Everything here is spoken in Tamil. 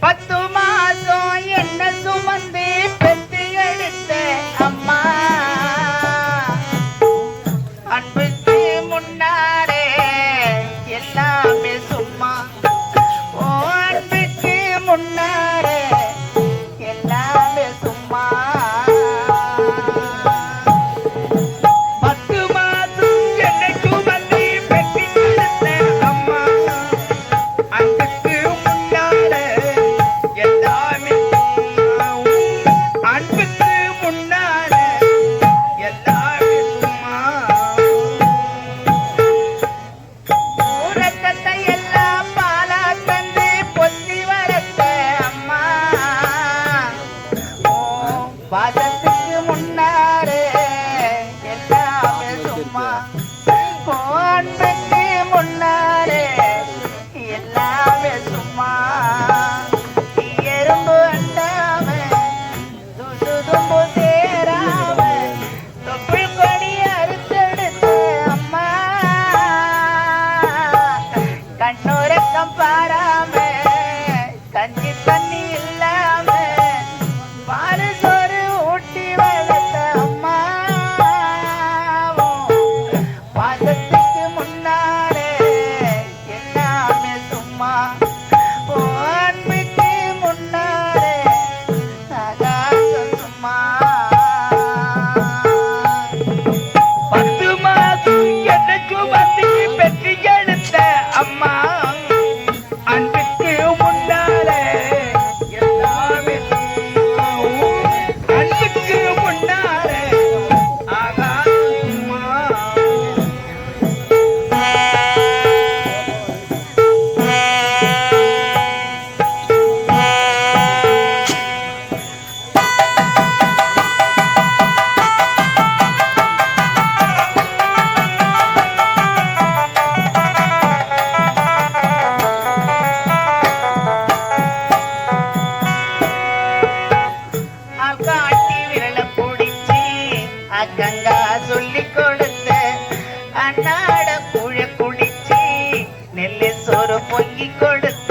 பத்து 发展的。அக்கங்கா சொல்லி கொடுத்த அண்ணாட குழ குளிச்சு நெல்லு சோறு பொங்கி கொடுத்த